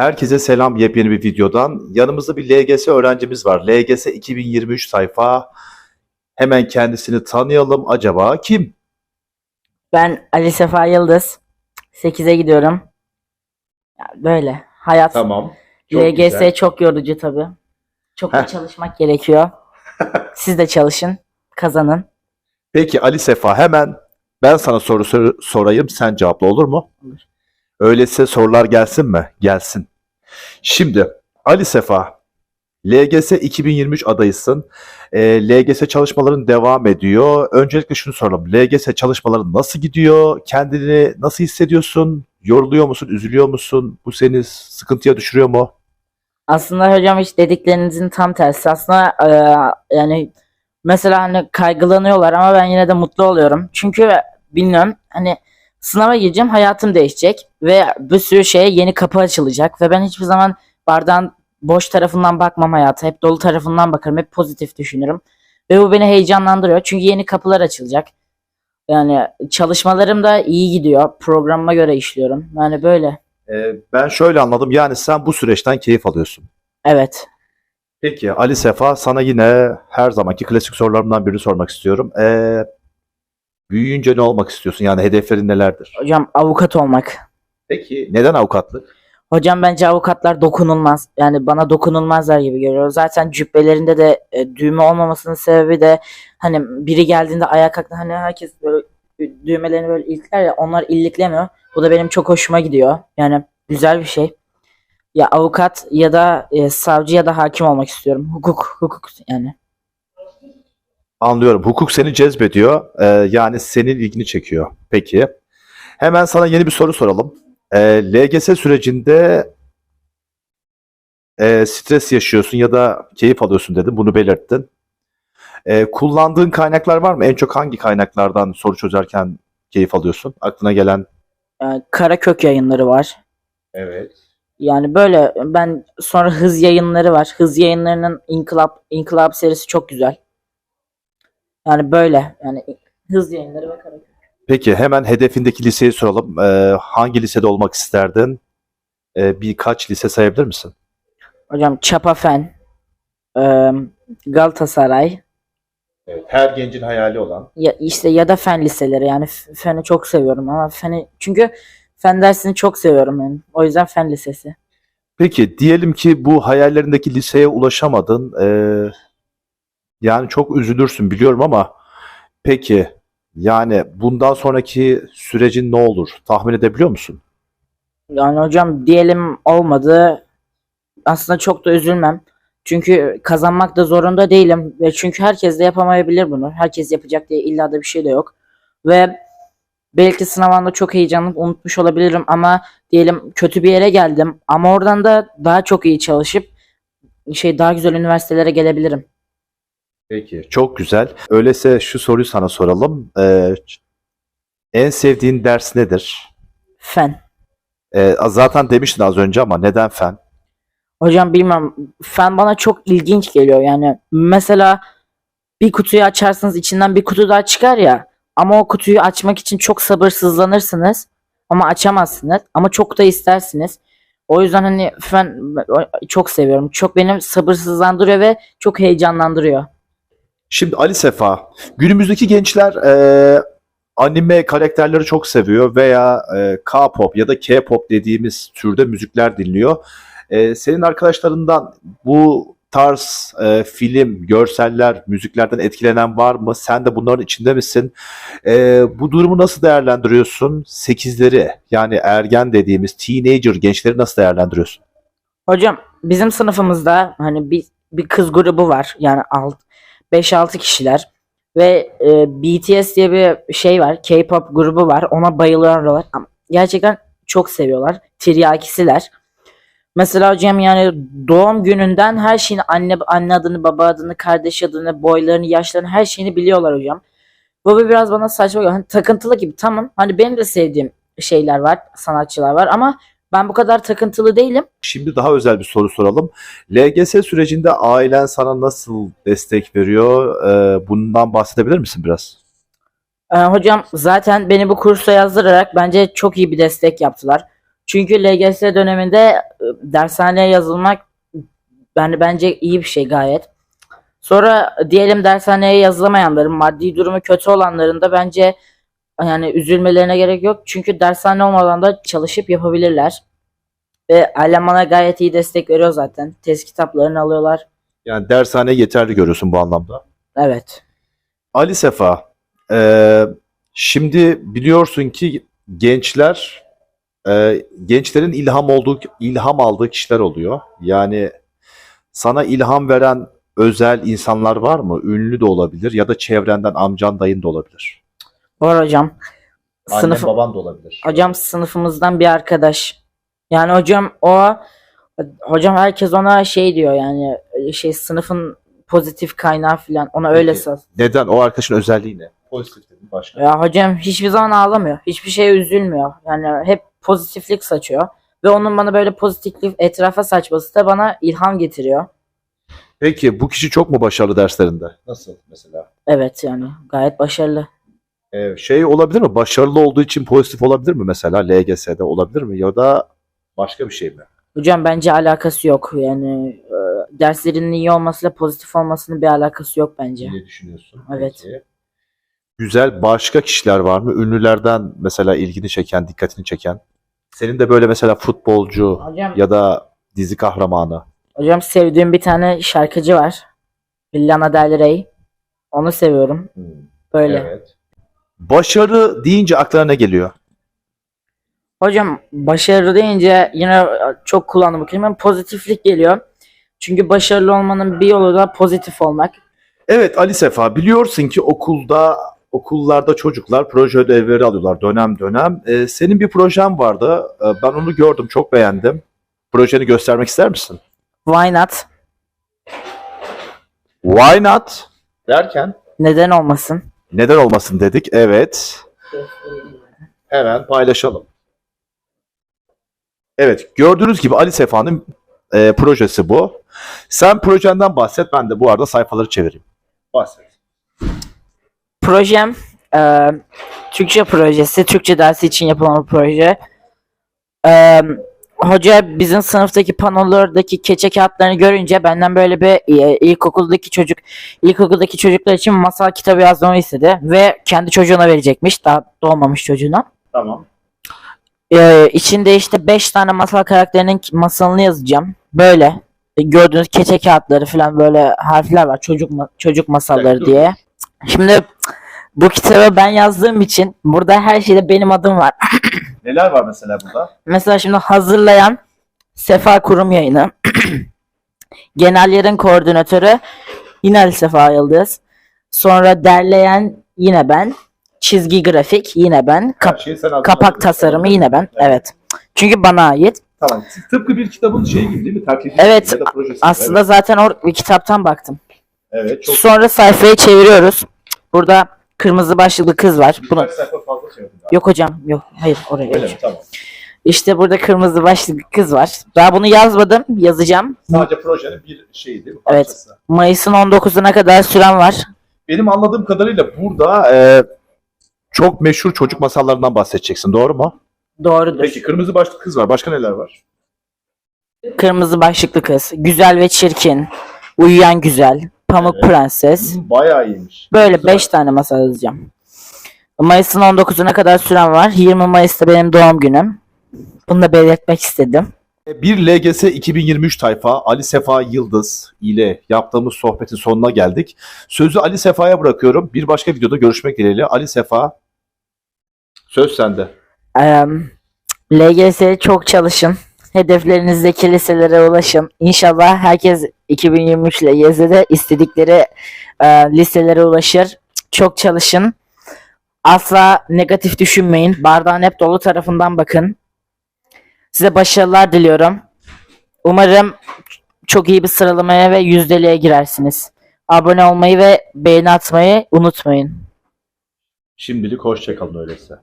Herkese selam yepyeni bir videodan. Yanımızda bir LGS öğrencimiz var. LGS 2023 sayfa. Hemen kendisini tanıyalım. Acaba kim? Ben Ali Sefa Yıldız. 8'e gidiyorum. Ya böyle. Hayat Tamam. Çok LGS güzel. çok yorucu tabii. Çok da Heh. çalışmak gerekiyor. Siz de çalışın. Kazanın. Peki Ali Sefa hemen ben sana soru sor- sorayım. Sen cevapla olur mu? Olur. Öyleyse sorular gelsin mi? Gelsin. Şimdi Ali Sefa LGS 2023 adayısın. Ee, LGS çalışmaların devam ediyor. Öncelikle şunu soralım. LGS çalışmaların nasıl gidiyor? Kendini nasıl hissediyorsun? Yoruluyor musun? Üzülüyor musun? Bu seni sıkıntıya düşürüyor mu? Aslında hocam hiç dediklerinizin tam tersi. Aslında eee, yani mesela hani kaygılanıyorlar ama ben yine de mutlu oluyorum. Çünkü bilmiyorum hani sınava gireceğim hayatım değişecek ve bir sürü şeye yeni kapı açılacak ve ben hiçbir zaman bardağın boş tarafından bakmam hayata. Hep dolu tarafından bakarım. Hep pozitif düşünürüm. Ve bu beni heyecanlandırıyor. Çünkü yeni kapılar açılacak. Yani çalışmalarım da iyi gidiyor. Programıma göre işliyorum. Yani böyle. Ee, ben şöyle anladım. Yani sen bu süreçten keyif alıyorsun. Evet. Peki Ali Sefa sana yine her zamanki klasik sorularımdan birini sormak istiyorum. Ee, büyüyünce ne olmak istiyorsun? Yani hedeflerin nelerdir? Hocam avukat olmak. Peki neden avukatlık? Hocam bence avukatlar dokunulmaz. Yani bana dokunulmazlar gibi geliyor. Zaten cübbelerinde de e, düğme olmamasının sebebi de hani biri geldiğinde ayağa kalktı hani herkes böyle düğmelerini böyle ilkler ya onlar illiklemiyor. Bu da benim çok hoşuma gidiyor. Yani güzel bir şey. Ya avukat ya da e, savcı ya da hakim olmak istiyorum. Hukuk, hukuk yani. Anlıyorum. Hukuk seni cezbediyor. Ee, yani senin ilgini çekiyor. Peki. Hemen sana yeni bir soru soralım. Ee, LGS sürecinde e, stres yaşıyorsun ya da keyif alıyorsun dedim. Bunu belirttin. Ee, kullandığın kaynaklar var mı? En çok hangi kaynaklardan soru çözerken keyif alıyorsun? Aklına gelen. E, Karakök yayınları var. Evet. Yani böyle ben sonra hız yayınları var. Hız yayınlarının İnkılap İnkılap serisi çok güzel. Yani böyle yani hız yayınları ve Karaköy. Peki hemen hedefindeki liseyi soralım. Ee, hangi lisede olmak isterdin? Ee, birkaç lise sayabilir misin? Hocam Çapafen, eee, Galatasaray Evet, her gencin hayali olan. ya işte ya da fen liseleri yani f- feni çok seviyorum ama feni çünkü fen dersini çok seviyorum yani. O yüzden fen lisesi. Peki diyelim ki bu hayallerindeki liseye ulaşamadın. Ee, yani çok üzülürsün biliyorum ama peki yani bundan sonraki sürecin ne olur? Tahmin edebiliyor musun? Yani hocam diyelim olmadı. Aslında çok da üzülmem. Çünkü kazanmak da zorunda değilim. Ve çünkü herkes de yapamayabilir bunu. Herkes yapacak diye illa da bir şey de yok. Ve belki sınav anında çok heyecanlanıp unutmuş olabilirim ama diyelim kötü bir yere geldim. Ama oradan da daha çok iyi çalışıp şey daha güzel üniversitelere gelebilirim. Peki. Çok güzel. Öyleyse şu soruyu sana soralım. Ee, en sevdiğin ders nedir? Fen. Ee, zaten demiştin az önce ama neden fen? Hocam bilmem fen bana çok ilginç geliyor yani mesela bir kutuyu açarsınız içinden bir kutu daha çıkar ya ama o kutuyu açmak için çok sabırsızlanırsınız ama açamazsınız ama çok da istersiniz. O yüzden hani fen çok seviyorum. Çok benim sabırsızlandırıyor ve çok heyecanlandırıyor. Şimdi Ali Sefa, günümüzdeki gençler e, anime karakterleri çok seviyor veya e, K-pop ya da K-pop dediğimiz türde müzikler dinliyor. E, senin arkadaşlarından bu tarz e, film, görseller, müziklerden etkilenen var mı? Sen de bunların içinde misin? E, bu durumu nasıl değerlendiriyorsun? Sekizleri yani ergen dediğimiz teenager gençleri nasıl değerlendiriyorsun? Hocam bizim sınıfımızda hani bir, bir kız grubu var. Yani alt 5-6 kişiler ve e, BTS diye bir şey var. K-pop grubu var. Ona bayılıyorlar. Ama gerçekten çok seviyorlar. Tiryakisiler. Mesela hocam yani doğum gününden her şeyini anne anne adını, baba adını, kardeş adını, boylarını, yaşlarını her şeyini biliyorlar hocam. Bu biraz bana saçma geliyor. Hani takıntılı gibi tamam. Hani benim de sevdiğim şeyler var, sanatçılar var ama ben bu kadar takıntılı değilim. Şimdi daha özel bir soru soralım. LGS sürecinde ailen sana nasıl destek veriyor? Ee, bundan bahsedebilir misin biraz? Ee, hocam zaten beni bu kursa yazdırarak bence çok iyi bir destek yaptılar. Çünkü LGS döneminde e, dershaneye yazılmak yani bence iyi bir şey gayet. Sonra diyelim dershaneye yazılamayanların, maddi durumu kötü olanların da bence yani üzülmelerine gerek yok. Çünkü dershane olmadan da çalışıp yapabilirler. Ve ailem bana gayet iyi destek veriyor zaten. Test kitaplarını alıyorlar. Yani dershane yeterli görüyorsun bu anlamda. Evet. Ali Sefa, e, şimdi biliyorsun ki gençler, e, gençlerin ilham olduğu, ilham aldığı kişiler oluyor. Yani sana ilham veren özel insanlar var mı? Ünlü de olabilir ya da çevrenden amcan dayın da olabilir. Var hocam. Sınıf, baban da olabilir. hocam sınıfımızdan bir arkadaş. Yani hocam o hocam herkes ona şey diyor yani şey sınıfın pozitif kaynağı falan ona öyle Peki. saz. Neden? O arkadaşın özelliği ne? Pozitif dedim başka. Ya hocam hiçbir zaman ağlamıyor. Hiçbir şeye üzülmüyor. Yani hep pozitiflik saçıyor. Ve onun bana böyle pozitiflik etrafa saçması da bana ilham getiriyor. Peki bu kişi çok mu başarılı derslerinde? Nasıl mesela? Evet yani gayet başarılı. Ee, şey olabilir mi? Başarılı olduğu için pozitif olabilir mi mesela LGS'de olabilir mi? Ya da başka bir şey mi? Hocam bence alakası yok. Yani e, derslerinin iyi olmasıyla pozitif olmasının bir alakası yok bence. diye düşünüyorsun. Evet. Peki. Güzel başka kişiler var mı? Ünlülerden mesela ilgini çeken, dikkatini çeken. Senin de böyle mesela futbolcu Hocam, ya da dizi kahramanı. hocam sevdiğim bir tane şarkıcı var. Lana Del Rey. Onu seviyorum. Böyle. Evet. Başarı deyince aklına ne geliyor? Hocam başarı deyince yine çok kullandığım kelime pozitiflik geliyor. Çünkü başarılı olmanın bir yolu da pozitif olmak. Evet Ali Sefa biliyorsun ki okulda okullarda çocuklar proje ödevleri alıyorlar dönem dönem. Ee, senin bir projen vardı. Ee, ben onu gördüm çok beğendim. Projeni göstermek ister misin? Why not? Why not? Derken? Neden olmasın? Neden olmasın dedik. Evet. Hemen paylaşalım. Evet gördüğünüz gibi Ali Sefa'nın e, projesi bu. Sen projenden bahset ben de bu arada sayfaları çevireyim. Bahset. Projem e, Türkçe projesi. Türkçe dersi için yapılan bir proje. E, hoca bizim sınıftaki panolardaki keçe kağıtlarını görünce benden böyle bir e, ilkokuldaki çocuk ilkokuldaki çocuklar için masal kitabı yazmamı istedi ve kendi çocuğuna verecekmiş. Daha doğmamış çocuğuna. Tamam. Ee, içinde işte 5 tane masal karakterinin masalını yazacağım. Böyle E, gördüğünüz keçe kağıtları falan böyle harfler var. Çocuk ma- çocuk masalları Evet, diye. Şimdi bu kitabı ben yazdığım için burada her şeyde benim adım var. Neler var mesela burada? Mesela şimdi hazırlayan Sefa Kurum yayını. Genel yerin koordinatörü yine Ali Sefa Yıldız. Sonra derleyen yine ben. Çizgi grafik yine ben. Kap- kapak tasarımı yine ben. Evet. Çünkü bana ait. Tamam. Tıpkı bir kitabın şeyi gibi değil mi? Taklidi Evet, ya da projesi. Aslında zaten o kitaptan baktım. Evet, evet çok Sonra sayfayı çeviriyoruz. Burada kırmızı başlıklı kız var. Bunu Birkaç sayfa fazla çevirdim galiba. yok hocam yok hayır oraya. Öyle mi? Tamam. İşte burada kırmızı başlıklı kız var. Daha bunu yazmadım. Yazacağım. Sadece projenin bir şeyi değil mi? Evet. Parçası. Mayıs'ın 19'una kadar süren var. Benim anladığım kadarıyla burada e, çok meşhur çocuk masallarından bahsedeceksin. Doğru mu? Doğrudur. Peki kırmızı başlı kız var. Başka neler var? Kırmızı başlıklı kız. Güzel ve çirkin. Uyuyan güzel. Pamuk Evet. Prenses. Bayağı iyiymiş. Böyle Güzel. 5 tane masal yazacağım. Mayıs'ın 19'una kadar süren var. 20 Mayıs'ta benim doğum günüm. Bunu da belirtmek istedim. Bir LGS 2023 tayfa Ali Sefa Yıldız ile yaptığımız sohbetin sonuna geldik. Sözü Ali Sefa'ya bırakıyorum. Bir başka videoda görüşmek dileğiyle. Ali Sefa söz sende. Eee LGS'ye çok çalışın. Hedeflerinizdeki liselere ulaşın. İnşallah herkes 2023 LGS'de istedikleri e, liselere ulaşır. Çok çalışın. Asla negatif düşünmeyin. Bardağın hep dolu tarafından bakın. Size başarılar diliyorum. Umarım çok iyi bir sıralamaya ve yüzdeliğe girersiniz. Abone olmayı ve beğeni atmayı unutmayın. Şimdilik hoşçakalın öyleyse.